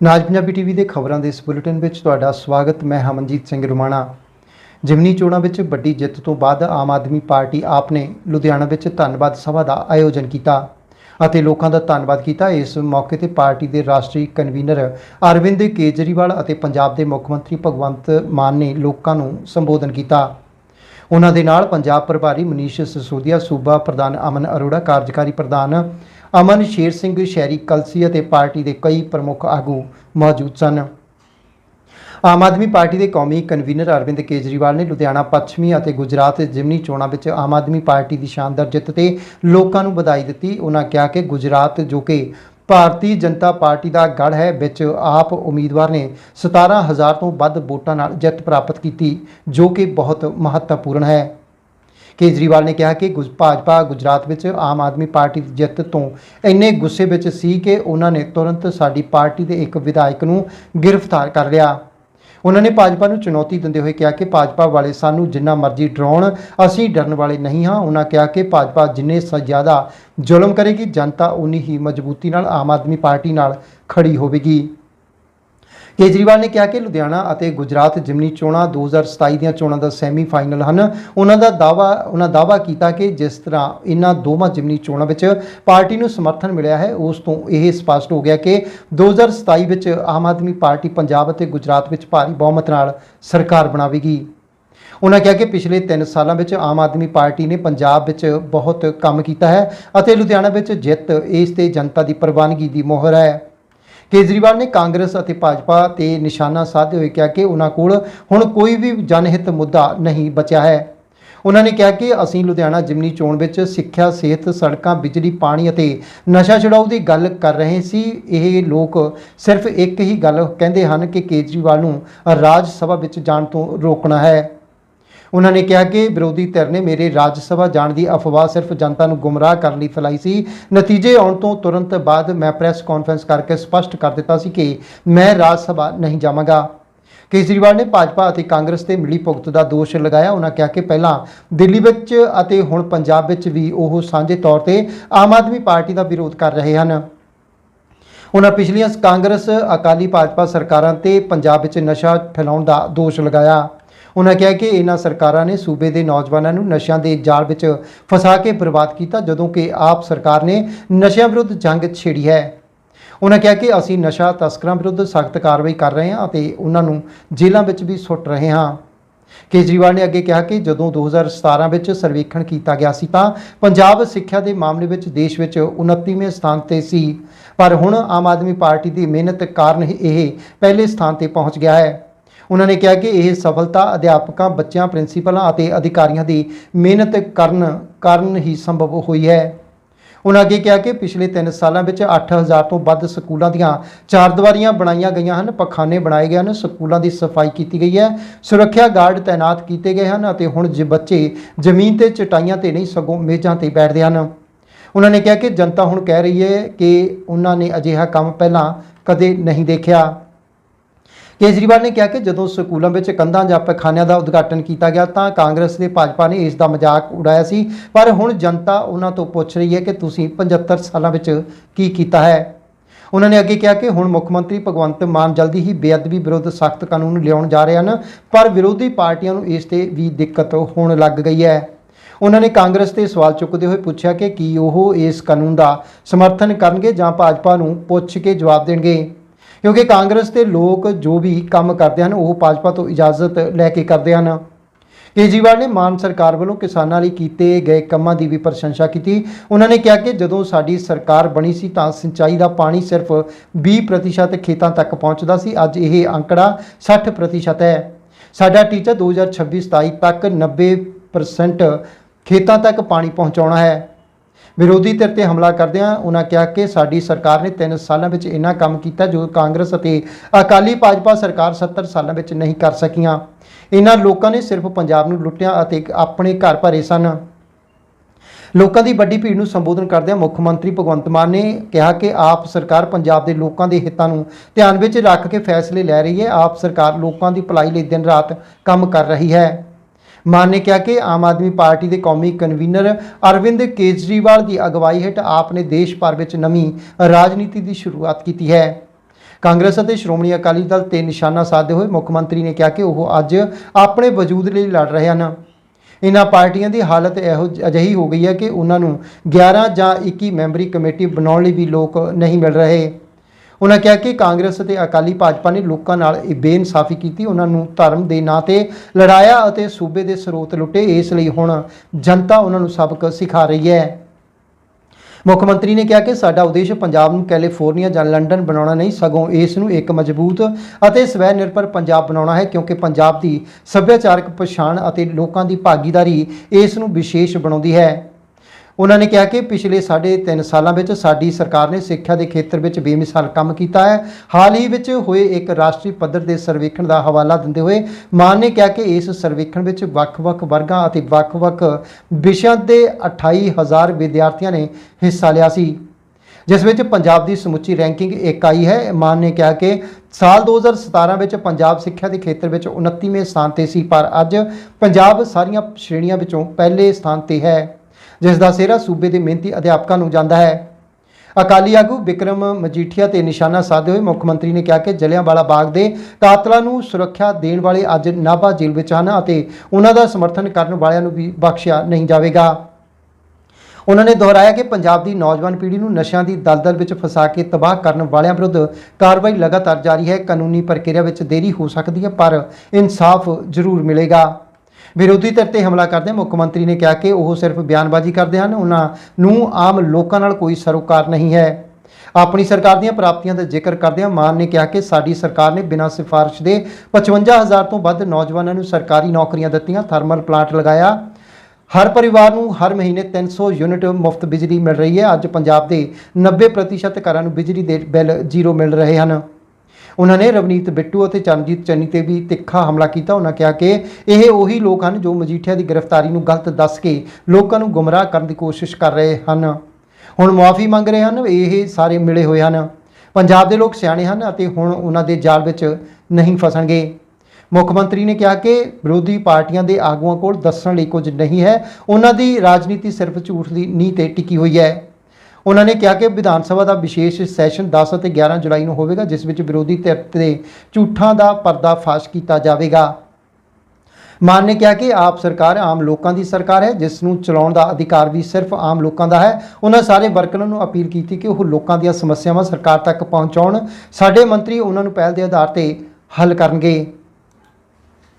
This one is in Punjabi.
ਨਾਜ ਪੰਜਾਬੀ ਟੀਵੀ ਦੇ ਖਬਰਾਂ ਦੇ ਇਸ ਬੁਲੇਟਿਨ ਵਿੱਚ ਤੁਹਾਡਾ ਸਵਾਗਤ, ਮੈਂ ਹਮਨਜੀਤ ਸਿੰਘ ਰੁਮਾਣਾ। ਜਿਮਨੀ ਚੋਣਾਂ ਵਿੱਚ ਵੱਡੀ ਜਿੱਤ ਤੋਂ ਬਾਅਦ ਆਮ ਆਦਮੀ ਪਾਰਟੀ ਆਪ ਨੇ ਲੁਧਿਆਣਾ ਵਿੱਚ ਧੰਨਵਾਦ ਸਭਾ ਦਾ ਆਯੋਜਨ ਕੀਤਾ ਅਤੇ ਲੋਕਾਂ ਦਾ ਧੰਨਵਾਦ ਕੀਤਾ। ਇਸ ਮੌਕੇ ਤੇ ਪਾਰਟੀ ਦੇ ਰਾਸ਼ਟਰੀ ਕਨਵੀਨਰ ਅਰਵਿੰਦ ਕੇਜਰੀਵਾਲ ਅਤੇ ਪੰਜਾਬ ਦੇ ਮੁੱਖ ਮੰਤਰੀ ਭਗਵੰਤ ਮਾਨ ਨੇ ਲੋਕਾਂ ਨੂੰ ਸੰਬੋਧਨ ਕੀਤਾ। ਉਹਨਾਂ ਦੇ ਨਾਲ ਪੰਜਾਬ ਪ੍ਰਭਾਰੀ ਮਨੀਸ਼ ਸਿਸੋਦੀਆ, ਸੂਬਾ ਪ੍ਰਧਾਨ ਅਮਨ ਅਰੋੜਾ, ਕਾਰਜਕਾਰੀ ਪ੍ਰਧਾਨ ਅਮਨ ਸ਼ੇਰ ਸਿੰਘ ਸ਼ਹਿਰੀ ਕਲਸੀ ਅਤੇ ਪਾਰਟੀ ਦੇ ਕਈ ਪ੍ਰਮੁੱਖ ਆਗੂ ਮੌਜੂਦ ਸਨ। ਆਮ ਆਦਮੀ ਪਾਰਟੀ ਦੇ ਕੌਮੀ ਕਨਵੀਨਰ ਅਰਵਿੰਦ ਕੇਜਰੀਵਾਲ ਨੇ ਲੁਧਿਆਣਾ, ਪੱਛਮੀ ਅਤੇ ਗੁਜਰਾਤ ਜ਼ਿਮਨੀ ਚੋਣਾਂ ਵਿੱਚ ਆਮ ਆਦਮੀ ਪਾਰਟੀ ਦੀ ਸ਼ਾਨਦਾਰ ਜਿੱਤ ਤੇ ਲੋਕਾਂ ਨੂੰ ਵਧਾਈ ਦਿੱਤੀ। ਉਹਨਾਂ ਕਿਹਾ ਕਿ ਗੁਜਰਾਤ, ਜੋ ਕਿ ਭਾਰਤੀ ਜਨਤਾ ਪਾਰਟੀ ਦਾ ਗੜ ਹੈ, ਵਿੱਚ ਆਪ ਉਮੀਦਵਾਰ ਨੇ 17000 ਤੋਂ ਵੱਧ ਵੋਟਾਂ ਨਾਲ ਜਿੱਤ ਪ੍ਰਾਪਤ ਕੀਤੀ, ਜੋ ਕਿ ਬਹੁਤ ਮਹੱਤਵਪੂਰਨ ਹੈ। ਕੇਜਰੀਵਾਲ ਨੇ ਕਿਹਾ ਕਿ ਗੁਜ- ਭਾਜਪਾ ਗੁਜਰਾਤ ਵਿੱਚ ਆਮ ਆਦਮੀ ਪਾਰਟੀ ਦੀ ਜਿੱਤ ਤੋਂ ਇੰਨੇ ਗੁੱਸੇ ਵਿੱਚ ਸੀ ਕਿ ਉਹਨਾਂ ਨੇ ਤੁਰੰਤ ਸਾਡੀ ਪਾਰਟੀ ਦੇ ਇੱਕ ਵਿਧਾਇਕ ਨੂੰ ਗ੍ਰਿਫਤਾਰ ਕਰ ਲਿਆ। ਉਹਨਾਂ ਨੇ ਭਾਜਪਾ ਨੂੰ ਚੁਣੌਤੀ ਦਿੰਦੇ ਹੋਏ ਕਿਹਾ ਕਿ ਭਾਜਪਾ ਵਾਲੇ ਸਾਨੂੰ ਜਿੰਨਾ ਮਰਜ਼ੀ ਡਰਾਉਣ, ਅਸੀਂ ਡਰਨ ਵਾਲੇ ਨਹੀਂ ਹਾਂ। ਉਹਨਾਂ ਕਿਹਾ ਕਿ ਭਾਜਪਾ ਜਿੰਨੇ ਸ ਜ਼ਿਆਦਾ ਜ਼ੁਲਮ ਕਰੇਗੀ, ਜਨਤਾ ਉਨੀ ਹੀ ਮਜ਼ਬੂਤੀ ਨਾਲ ਆਮ ਆਦਮੀ ਪਾਰਟੀ ਨਾਲ ਖੜੀ ਹੋਵੇਗੀ। ਕੇਜਰੀਵਾਲ ਨੇ ਕਿਹਾ ਕਿ ਲੁਧਿਆਣਾ ਅਤੇ ਗੁਜਰਾਤ ਜਿਮਨੀ ਚੋਣਾਂ 2027 ਦੀਆਂ ਚੋਣਾਂ ਦਾ ਸੈਮੀ ਫਾਈਨਲ ਹਨ। ਉਹਨਾਂ ਦਾ ਦਾਵਾ ਉਹਨਾਂ ਦਾਵਾ ਕੀਤਾ ਕਿ ਜਿਸ ਤਰ੍ਹਾਂ ਇਹਨਾਂ ਦੋਵਾਂ ਜਿਮਨੀ ਚੋਣਾਂ ਵਿੱਚ ਪਾਰਟੀ ਨੂੰ ਸਮਰਥਨ ਮਿਲਿਆ ਹੈ, ਉਸ ਤੋਂ ਇਹ ਸਪਸ਼ਟ ਹੋ ਗਿਆ ਕਿ 2027 ਵਿੱਚ ਆਮ ਆਦਮੀ ਪਾਰਟੀ ਪੰਜਾਬ ਅਤੇ ਗੁਜਰਾਤ ਵਿੱਚ ਭਾਰੀ ਬਹੁਮਤ ਨਾਲ ਸਰਕਾਰ ਬਣਾਵੇਗੀ। ਉਹਨਾਂ ਕਿਹਾ ਕਿ ਪਿਛਲੇ 3 ਸਾਲਾਂ ਵਿੱਚ ਆਮ ਆਦਮੀ ਪਾਰਟੀ ਨੇ ਪੰਜਾਬ ਵਿੱਚ ਬਹੁਤ ਕੰਮ ਕੀਤਾ ਹੈ ਅਤੇ ਲੁਧਿਆਣਾ ਵਿੱਚ ਜਿੱਤ ਇਸ ਤੇ ਜਨਤਾ ਦੀ ਪ੍ਰਵਾਨਗੀ ਦੀ ਮੋਹਰ ਹੈ। ਕੇਜਰੀਵਾਲ ਨੇ ਕਾਂਗਰਸ ਅਤੇ ਭਾਜਪਾ ਤੇ ਨਿਸ਼ਾਨਾ ਸਾਧਦੇ ਹੋਏ ਕਿਹਾ ਕਿ ਉਹਨਾਂ ਕੋਲ ਹੁਣ ਕੋਈ ਵੀ ਜਨਹਿਤ ਮੁੱਦਾ ਨਹੀਂ ਬਚਿਆ ਹੈ। ਉਹਨਾਂ ਨੇ ਕਿਹਾ ਕਿ ਅਸੀਂ ਲੁਧਿਆਣਾ ਜਿਮਨੀ ਚੋਣ ਵਿੱਚ ਸਿੱਖਿਆ, ਸਿਹਤ, ਸੜਕਾਂ, ਬਿਜਲੀ, ਪਾਣੀ ਅਤੇ ਨਸ਼ਾ ਛੁਡਾਊ ਦੀ ਗੱਲ ਕਰ ਰਹੇ ਸੀ। ਇਹ ਲੋਕ ਸਿਰਫ ਇੱਕ ਹੀ ਗੱਲ ਕਹਿੰਦੇ ਹਨ ਕਿ ਕੇਜਰੀਵਾਲ ਨੂੰ ਰਾਜ ਸਭਾ ਵਿੱਚ ਜਾਣ ਤੋਂ ਰੋਕਣਾ ਹੈ। ਉਹਨਾਂ ਨੇ ਕਿਹਾ ਕਿ ਵਿਰੋਧੀ ਧਿਰ ਨੇ ਮੇਰੇ ਰਾਜ ਸਭਾ ਜਾਣ ਦੀ ਅਫਵਾਹ ਸਿਰਫ ਜਨਤਾ ਨੂੰ ਗੁੰਮਰਾਹ ਕਰਨ ਲਈ ਫੈਲਾਈ ਸੀ। ਨਤੀਜੇ ਆਉਣ ਤੋਂ ਤੁਰੰਤ ਬਾਅਦ ਮੈਂ ਪ੍ਰੈਸ ਕਾਨਫਰੰਸ ਕਰਕੇ ਸਪਸ਼ਟ ਕਰ ਦਿੱਤਾ ਸੀ ਕਿ ਮੈਂ ਰਾਜ ਸਭਾ ਨਹੀਂ ਜਾਵਾਂਗਾ। ਕੇਜਰੀਵਾਲ ਨੇ ਭਾਜਪਾ ਅਤੇ ਕਾਂਗਰਸ ਤੇ ਮਿਲੀ ਭੁਗਤ ਦਾ ਦੋਸ਼ ਲਗਾਇਆ। ਉਹਨਾਂ ਕਿਹਾ ਕਿ ਪਹਿਲਾਂ ਦਿੱਲੀ ਵਿੱਚ ਅਤੇ ਹੁਣ ਪੰਜਾਬ ਵਿੱਚ ਵੀ ਉਹ ਸਾਂਝੇ ਤੌਰ ਤੇ ਆਮ ਆਦਮੀ ਪਾਰਟੀ ਦਾ ਵਿਰੋਧ ਕਰ ਰਹੇ ਹਨ। ਉਹਨਾਂ ਪਿਛਲੀਆਂ ਕਾਂਗਰਸ, ਅਕਾਲੀ ਭਾਜਪਾ ਸਰਕਾਰਾਂ ਤੇ ਪੰਜਾਬ ਵਿੱਚ ਨਸ਼ਾ ਫੈਲਾਉਣ ਦਾ ਦੋਸ਼ ਲਗਾਇਆ। ਉਹਨਾਂ ਕਿਹਾ ਕਿ ਇਹਨਾਂ ਸਰਕਾਰਾਂ ਨੇ ਸੂਬੇ ਦੇ ਨੌਜਵਾਨਾਂ ਨੂੰ ਨਸ਼ਿਆਂ ਦੇ ਜਾਲ ਵਿੱਚ ਫਸਾ ਕੇ ਬਰਬਾਦ ਕੀਤਾ, ਜਦੋਂ ਕਿ ਆਪ ਸਰਕਾਰ ਨੇ ਨਸ਼ਿਆਂ ਵਿਰੁੱਧ ਜੰਗ ਛੇੜੀ ਹੈ। ਉਹਨਾਂ ਕਿਹਾ ਕਿ ਅਸੀਂ ਨਸ਼ਾ ਤਸਕਰਾਂ ਵਿਰੁੱਧ ਸਖਤ ਕਾਰਵਾਈ ਕਰ ਰਹੇ ਹਾਂ ਅਤੇ ਉਹਨਾਂ ਨੂੰ ਜੇਲ੍ਹਾਂ ਵਿੱਚ ਵੀ ਸੁੱਟ ਰਹੇ ਹਾਂ। ਕੇਜਰੀਵਾਲ ਨੇ ਅੱਗੇ ਕਿਹਾ ਕਿ ਜਦੋਂ 2017 ਵਿੱਚ ਸਰਵੇਖਣ ਕੀਤਾ ਗਿਆ ਸੀ ਤਾਂ ਪੰਜਾਬ ਸਿੱਖਿਆ ਦੇ ਮਾਮਲੇ ਵਿੱਚ ਦੇਸ਼ ਵਿੱਚ 29ਵੇਂ ਸਥਾਨ ਤੇ ਸੀ। ਪਰ ਹੁਣ ਆਮ ਆਦਮੀ ਪਾਰਟੀ ਦੀ ਮਿਹਨਤ ਕਾਰਨ ਹੀ ਇਹ ਪਹਿਲੇ ਸਥਾਨ ਤੇ ਪਹੁੰਚ ਗਿਆ ਹੈ। ਉਹਨਾਂ ਨੇ ਕਿਹਾ ਕਿ ਇਹ ਸਫਲਤਾ ਅਧਿਆਪਕਾਂ, ਬੱਚਿਆਂ, ਪ੍ਰਿੰਸੀਪਲਾਂ ਅਤੇ ਅਧਿਕਾਰੀਆਂ ਦੀ ਮਿਹਨਤ ਕਰਨ, ਕਾਰਨ ਹੀ ਸੰਭਵ ਹੋਈ ਹੈ। ਉਹਨਾਂ ਅੱਗੇ ਕਿਹਾ ਕਿ ਪਿਛਲੇ 3 ਸਾਲਾਂ ਵਿੱਚ 8000 ਤੋਂ ਵੱਧ ਸਕੂਲਾਂ ਦੀਆਂ ਚਾਰ ਦੀਵਾਰੀਆਂ ਬਣਾਈਆਂ ਗਈਆਂ ਹਨ, ਪਖਾਨੇ ਬਣਾਏ ਗਏ ਹਨ, ਸਕੂਲਾਂ ਦੀ ਸਫ਼ਾਈ ਕੀਤੀ ਗਈ ਹੈ, ਸੁਰੱਖਿਆ ਗਾਰਡ ਤਾਇਨਾਤ ਕੀਤੇ ਗਏ ਹਨ ਅਤੇ ਹੁਣ ਜੇ ਬੱਚੇ ਜ਼ਮੀਨ ਤੇ ਚਟਾਈਆਂ ਤੇ ਨਹੀਂ ਸਗੋਂ ਮੇਜ਼ਾਂ ਤੇ ਬੈਠਦੇ ਹਨ। ਉਹਨਾਂ ਨੇ ਕਿਹਾ ਕਿ ਜਨਤਾ ਹੁਣ ਕਹਿ ਰਹੀ ਹੈ ਕਿ ਉਹਨਾਂ ਨੇ ਅਜਿਹਾ ਕੰਮ ਪਹਿਲਾਂ ਕਦੇ ਨਹੀਂ ਦੇਖਿਆ। ਕੇਜਰੀਵਾਲ ਨੇ ਕਿਹਾ ਕਿ ਜਦੋਂ ਸਕੂਲਾਂ ਵਿੱਚ ਕੰਧਾਂ ਜਾਂ ਪਖਾਨਿਆਂ ਦਾ ਉਦਘਾਟਨ ਕੀਤਾ ਗਿਆ ਤਾਂ ਕਾਂਗਰਸ ਤੇ ਭਾਜਪਾ ਨੇ ਇਸ ਦਾ ਮਜ਼ਾਕ ਉਡਾਇਆ ਸੀ। ਪਰ ਹੁਣ ਜਨਤਾ ਉਹਨਾਂ ਤੋਂ ਪੁੱਛ ਰਹੀ ਹੈ ਕਿ ਤੁਸੀਂ 75 ਸਾਲਾਂ ਵਿੱਚ ਕੀ ਕੀਤਾ ਹੈ? ਉਹਨਾਂ ਨੇ ਅੱਗੇ ਕਿਹਾ ਕਿ ਹੁਣ ਮੁੱਖ ਮੰਤਰੀ ਭਗਵੰਤ ਮਾਨ ਜਲਦੀ ਹੀ ਬੇਅਦਬੀ ਵਿਰੁੱਧ ਸਖਤ ਕਾਨੂੰਨ ਲਿਆਉਣ ਜਾ ਰਹੇ ਹਨ, ਪਰ ਵਿਰੋਧੀ ਪਾਰਟੀਆਂ ਨੂੰ ਇਸ ਤੇ ਵੀ ਦਿੱਕਤ ਹੋਣ ਲੱਗ ਗਈ ਹੈ। ਉਹਨਾਂ ਨੇ ਕਾਂਗਰਸ ਤੇ ਸਵਾਲ ਚੁੱਕਦੇ ਹੋਏ ਪੁੱਛਿਆ ਕਿ ਕੀ ਉਹ ਇਸ ਕਾਨੂੰਨ ਦਾ ਸਮਰਥਨ ਕਰਨਗੇ ਜਾਂ ਭਾਜਪਾ ਨੂੰ ਪੁੱਛ ਕੇ ਜਵਾਬ ਦੇਣਗੇ। ਕਿਉਂਕਿ ਕਾਂਗਰਸ ਦੇ ਲੋਕ ਜੋ ਵੀ ਕੰਮ ਕਰਦੇ ਹਨ, ਉਹ ਭਾਜਪਾ ਤੋਂ ਇਜਾਜ਼ਤ ਲੈ ਕੇ ਕਰਦੇ ਹਨ। ਕੇਜਰੀਵਾਲ ਨੇ ਮਾਨ ਸਰਕਾਰ ਵੱਲੋਂ ਕਿਸਾਨਾਂ ਲਈ ਕੀਤੇ ਗਏ ਕੰਮਾਂ ਦੀ ਵੀ ਪ੍ਰਸ਼ੰਸਾ ਕੀਤੀ। ਉਹਨਾਂ ਨੇ ਕਿਹਾ ਕਿ ਜਦੋਂ ਸਾਡੀ ਸਰਕਾਰ ਬਣੀ ਸੀ ਤਾਂ ਸਿੰਚਾਈ ਦਾ ਪਾਣੀ ਸਿਰਫ 20% ਖੇਤਾਂ ਤੱਕ ਪਹੁੰਚਦਾ ਸੀ। ਅੱਜ ਇਹ ਅੰਕੜਾ 60% ਹੈ। ਸਾਡਾ ਟੀਚਾ 2026-27 ਤੱਕ 90% ਖੇਤਾਂ ਤੱਕ ਪਾਣੀ ਪਹੁੰਚਾਉਣਾ ਹੈ। ਵਿਰੋਧੀ ਧਿਰ ਤੇ ਹਮਲਾ ਕਰਦਿਆਂ ਉਹਨਾਂ ਕਿਹਾ ਕਿ ਸਾਡੀ ਸਰਕਾਰ ਨੇ 3 ਸਾਲਾਂ ਵਿੱਚ ਇੰਨਾ ਕੰਮ ਕੀਤਾ ਜੋ ਕਾਂਗਰਸ ਅਤੇ ਅਕਾਲੀ ਭਾਜਪਾ ਸਰਕਾਰ 70 ਸਾਲਾਂ ਵਿੱਚ ਨਹੀਂ ਕਰ ਸਕੀਆਂ। ਇਹਨਾਂ ਲੋਕਾਂ ਨੇ ਸਿਰਫ ਪੰਜਾਬ ਨੂੰ ਲੁੱਟਿਆ ਅਤੇ ਆਪਣੇ ਘਰ ਭਰੇ ਸਨ। ਲੋਕਾਂ ਦੀ ਵੱਡੀ ਭੀੜ ਨੂੰ ਸੰਬੋਧਨ ਕਰਦਿਆਂ ਮੁੱਖ ਮੰਤਰੀ ਭਗਵੰਤ ਮਾਨ ਨੇ ਕਿਹਾ ਕਿ ਆਪ ਸਰਕਾਰ ਪੰਜਾਬ ਦੇ ਲੋਕਾਂ ਦੇ ਹਿੱਤਾਂ ਨੂੰ ਧਿਆਨ ਵਿੱਚ ਰੱਖ ਕੇ ਫੈਸਲੇ ਲੈ ਰਹੀ ਹੈ। ਆਪ ਸਰਕਾਰ ਲੋਕਾਂ ਦੀ ਭਲਾਈ ਲਈ ਦਿਨ ਰਾਤ ਕੰਮ ਕਰ ਰਹੀ ਹੈ। ਮਾਨ ਨੇ ਕਿਹਾ ਕਿ ਆਮ ਆਦਮੀ ਪਾਰਟੀ ਦੇ ਕੌਮੀ ਕਨਵੀਨਰ ਅਰਵਿੰਦ ਕੇਜਰੀਵਾਲ ਦੀ ਅਗਵਾਈ ਹੇਠ ਆਪ ਨੇ ਦੇਸ਼ ਭਰ ਵਿੱਚ ਨਵੀਂ ਰਾਜਨੀਤੀ ਦੀ ਸ਼ੁਰੂਆਤ ਕੀਤੀ ਹੈ। ਕਾਂਗਰਸ ਅਤੇ ਸ਼੍ਰੋਮਣੀ ਅਕਾਲੀ ਦਲ ਤੇ ਨਿਸ਼ਾਨਾ ਸਾਧਦੇ ਹੋਏ ਮੁੱਖ ਮੰਤਰੀ ਨੇ ਕਿਹਾ ਕਿ ਉਹ ਅੱਜ ਆਪਣੇ ਵਜੂਦ ਲਈ ਲੜ ਰਹੇ ਹਨ। ਇਨ੍ਹਾਂ ਪਾਰਟੀਆਂ ਦੀ ਹਾਲਤ ਇਹੋ ਅਜਿਹੀ ਹੋ ਗਈ ਹੈ ਕਿ ਉਹਨਾਂ ਨੂੰ 11 ਜਾਂ 21 ਮੈਂਬਰੀ ਕਮੇਟੀ ਬਣਾਉਣ ਲਈ ਵੀ ਲੋਕ ਨਹੀਂ ਮਿਲ ਰਹੇ। ਉਹਨਾਂ ਕਿਹਾ ਕਿ ਕਾਂਗਰਸ ਅਤੇ ਅਕਾਲੀ ਭਾਜਪਾ ਨੇ ਲੋਕਾਂ ਨਾਲ ਇਹ ਬੇਇਨਸਾਫੀ ਕੀਤੀ, ਉਹਨਾਂ ਨੂੰ ਧਰਮ ਦੇ ਨਾਂ ਤੇ ਲੜਾਇਆ ਅਤੇ ਸੂਬੇ ਦੇ ਸਰੋਤ ਲੁੱਟੇ। ਇਸ ਲਈ ਹੁਣ ਜਨਤਾ ਉਹਨਾਂ ਨੂੰ ਸਬਕ ਸਿਖਾ ਰਹੀ ਹੈ। ਮੁੱਖ ਮੰਤਰੀ ਨੇ ਕਿਹਾ ਕਿ ਸਾਡਾ ਉਦੇਸ਼ ਪੰਜਾਬ ਨੂੰ ਕੈਲੀਫੋਰਨੀਆ ਜਾਂ ਲੰਡਨ ਬਣਾਉਣਾ ਨਹੀਂ, ਸਗੋਂ ਇਸ ਨੂੰ ਇੱਕ ਮਜ਼ਬੂਤ ਅਤੇ ਸਵੈ ਨਿਰਭਰ ਪੰਜਾਬ ਬਣਾਉਣਾ ਹੈ, ਕਿਉਂਕਿ ਪੰਜਾਬ ਦੀ ਸੱਭਿਆਚਾਰਕ ਪਛਾਣ ਅਤੇ ਲੋਕਾਂ ਦੀ ਭਾਗੀਦਾਰੀ ਇਸ ਨੂੰ ਵਿਸ਼ੇਸ਼ ਬਣਾਉਂਦੀ ਹੈ। ਉਹਨਾਂ ਨੇ ਕਿਹਾ ਕਿ ਪਿਛਲੇ ਸਾਢੇ ਤਿੰਨ ਸਾਲਾਂ ਵਿੱਚ ਸਾਡੀ ਸਰਕਾਰ ਨੇ ਸਿੱਖਿਆ ਦੇ ਖੇਤਰ ਵਿੱਚ ਬੇਮਿਸਾਲ ਕੰਮ ਕੀਤਾ ਹੈ। ਹਾਲ ਹੀ ਵਿੱਚ ਹੋਏ ਇੱਕ ਰਾਸ਼ਟਰੀ ਪੱਧਰ ਦੇ ਸਰਵੇਖਣ ਦਾ ਹਵਾਲਾ ਦਿੰਦੇ ਹੋਏ ਮਾਨ ਨੇ ਕਿਹਾ ਕਿ ਇਸ ਸਰਵੇਖਣ ਵਿੱਚ ਵੱਖ-ਵੱਖ ਵਰਗਾਂ ਅਤੇ ਵੱਖ-ਵੱਖ ਵਿਸ਼ਿਆਂ ਦੇ 28000 ਵਿਦਿਆਰਥੀਆਂ ਨੇ ਹਿੱਸਾ ਲਿਆ ਸੀ। ਜਿਸ ਵਿੱਚ ਪੰਜਾਬ ਦੀ ਸਮੁੱਚੀ ਰੈਂਕਿੰਗ ਇੱਕ ਆਈ ਹੈ। ਮਾਨ ਨੇ ਕਿਹਾ ਕਿ ਸਾਲ 2017 ਵਿੱਚ ਪੰਜਾਬ ਸਿੱਖਿਆ ਦੇ ਖੇਤਰ ਵਿੱਚ 29ਵੇਂ ਸਥਾਨ ਤੇ ਸੀ, ਪਰ ਅੱਜ ਪੰਜਾਬ ਸਾਰੀਆਂ ਸ਼੍ਰੇਣੀਆਂ ਵਿੱਚੋਂ ਪਹਿਲੇ ਸਥਾਨ ਤੇ ਹੈ। ਜਿਸ ਦਾ ਸਿਹਰਾ ਸੂਬੇ ਦੇ ਮਿਹਨਤੀ ਅਧਿਆਪਕਾਂ ਨੂੰ ਜਾਂਦਾ ਹੈ। ਅਕਾਲੀ ਆਗੂ ਵਿਕਰਮ ਮਜੀਠੀਆ ਤੇ ਨਿਸ਼ਾਨਾ ਸਾਧਦੇ ਹੋਏ ਮੁੱਖ ਮੰਤਰੀ ਨੇ ਕਿਹਾ ਕਿ ਜਲਿਆਂਵਾਲਾ ਬਾਗ ਦੇ ਕਾਤਲਾਂ ਨੂੰ ਸੁਰੱਖਿਆ ਦੇਣ ਵਾਲੇ ਅੱਜ ਨਾਭਾ ਜੇਲ੍ਹ ਵਿੱਚ ਹਨ ਅਤੇ ਉਹਨਾਂ ਦਾ ਸਮਰਥਨ ਕਰਨ ਵਾਲਿਆਂ ਨੂੰ ਵੀ ਬਖਸ਼ਿਆ ਨਹੀਂ ਜਾਵੇਗਾ। ਉਹਨਾਂ ਨੇ ਦੁਹਰਾਇਆ ਕਿ ਪੰਜਾਬ ਦੀ ਨੌਜਵਾਨ ਪੀੜ੍ਹੀ ਨੂੰ ਨਸ਼ਿਆਂ ਦੀ ਦਲਦਲ ਵਿੱਚ ਫਸਾ ਕੇ ਤਬਾਹ ਕਰਨ ਵਾਲਿਆਂ ਵਿਰੁੱਧ ਕਾਰਵਾਈ ਲਗਾਤਾਰ ਜਾਰੀ ਹੈ। ਕਾਨੂੰਨੀ ਪ੍ਰਕਿਰਿਆ ਵਿੱਚ ਦੇਰੀ ਹੋ ਸਕਦੀ ਹੈ, ਪਰ ਇਨਸਾਫ ਜ਼ਰੂਰ ਮਿਲੇਗਾ। ਵਿਰੋਧੀ ਧਿਰ ਤੇ ਹਮਲਾ ਕਰਦੇ ਮੁੱਖ ਮੰਤਰੀ ਨੇ ਕਿਹਾ ਕਿ ਉਹ ਸਿਰਫ ਬਿਆਨਬਾਜ਼ੀ ਕਰਦੇ ਹਨ। ਉਹਨਾਂ ਨੂੰ ਆਮ ਲੋਕਾਂ ਨਾਲ ਕੋਈ ਸਰੋਕਾਰ ਨਹੀਂ ਹੈ। ਆਪਣੀ ਸਰਕਾਰ ਦੀਆਂ ਪ੍ਰਾਪਤੀਆਂ ਦਾ ਜ਼ਿਕਰ ਕਰਦਿਆਂ ਮਾਨ ਨੇ ਕਿਹਾ ਕਿ ਸਾਡੀ ਸਰਕਾਰ ਨੇ ਬਿਨਾਂ ਸਿਫਾਰਿਸ਼ ਦੇ 55000 ਤੋਂ ਵੱਧ ਨੌਜਵਾਨਾਂ ਨੂੰ ਸਰਕਾਰੀ ਨੌਕਰੀਆਂ ਦਿੱਤੀਆਂ, ਥਰਮਲ ਪਲਾਂਟ ਲਗਾਇਆ। ਹਰ ਪਰਿਵਾਰ ਨੂੰ ਹਰ ਮਹੀਨੇ 300 ਯੂਨਿਟ ਮੁਫਤ ਬਿਜਲੀ ਮਿਲ ਰਹੀ ਹੈ। ਅੱਜ ਪੰਜਾਬ ਦੇ 90% ਘਰਾਂ ਨੂੰ ਬਿਜਲੀ ਦੇ ਬਿੱਲ ਜ਼ੀਰੋ ਮਿਲ ਰਹੇ ਹਨ। ਉਹਨਾਂ ਨੇ ਰਵਨੀਤ ਬਿੱਟੂ ਅਤੇ ਚਰਨਜੀਤ ਚੰਨੀ ਤੇ ਵੀ ਤਿੱਖਾ ਹਮਲਾ ਕੀਤਾ। ਉਹਨਾਂ ਕਿਹਾ ਕਿ ਇਹ ਉਹੀ ਲੋਕ ਹਨ ਜੋ ਮਜੀਠੀਆ ਦੀ ਗ੍ਰਿਫਤਾਰੀ ਨੂੰ ਗਲਤ ਦੱਸ ਕੇ ਲੋਕਾਂ ਨੂੰ ਗੁੰਮਰਾਹ ਕਰਨ ਦੀ ਕੋਸ਼ਿਸ਼ ਕਰ ਰਹੇ ਹਨ। ਹੁਣ ਮੁਆਫੀ ਮੰਗ ਰਹੇ ਹਨ, ਇਹ ਸਾਰੇ ਮਿਲੇ ਹੋਏ ਹਨ। ਪੰਜਾਬ ਦੇ ਲੋਕ ਸਿਆਣੇ ਹਨ ਅਤੇ ਹੁਣ ਉਹਨਾਂ ਦੇ ਜਾਲ ਵਿੱਚ ਨਹੀਂ ਫਸਣਗੇ। ਮੁੱਖ ਮੰਤਰੀ ਨੇ ਕਿਹਾ ਕਿ ਵਿਰੋਧੀ ਪਾਰਟੀਆਂ ਦੇ ਆਗੂਆਂ ਕੋਲ ਦੱਸਣ ਲਈ ਕੁਝ ਨਹੀਂ ਹੈ। ਉਹਨਾਂ ਦੀ ਰਾਜਨੀਤੀ ਸਿਰਫ ਝੂਠ ਦੀ ਨੀਂਹ ਤੇ ਟਿਕੀ ਹੋਈ ਹੈ। ਉਹਨਾਂ ਨੇ ਕਿਹਾ ਕਿ ਵਿਧਾਨ ਸਭਾ ਦਾ ਵਿਸ਼ੇਸ਼ ਸੈਸ਼ਨ 10 ਅਤੇ 11 ਜੁਲਾਈ ਨੂੰ ਹੋਵੇਗਾ, ਜਿਸ ਵਿੱਚ ਵਿਰੋਧੀ ਧਿਰ ਤੇ ਝੂਠਾਂ ਦਾ ਪਰਦਾ ਫਾਸ਼ ਕੀਤਾ ਜਾਵੇਗਾ। ਮਾਨ ਨੇ ਕਿਹਾ ਕਿ ਆਪ ਸਰਕਾਰ ਆਮ ਲੋਕਾਂ ਦੀ ਸਰਕਾਰ ਹੈ, ਜਿਸ ਨੂੰ ਚਲਾਉਣ ਦਾ ਅਧਿਕਾਰ ਵੀ ਸਿਰਫ ਆਮ ਲੋਕਾਂ ਦਾ ਹੈ। ਉਹਨਾਂ ਸਾਰੇ ਵਰਕਰਾਂ ਨੂੰ ਅਪੀਲ ਕੀਤੀ ਕਿ ਉਹ ਲੋਕਾਂ ਦੀਆਂ ਸਮੱਸਿਆਵਾਂ ਸਰਕਾਰ ਤੱਕ ਪਹੁੰਚਾਉਣ। ਸਾਡੇ ਮੰਤਰੀ ਉਹਨਾਂ ਨੂੰ ਪਹਿਲ ਦੇ ਆਧਾਰ ਤੇ ਹੱਲ ਕਰਨਗੇ।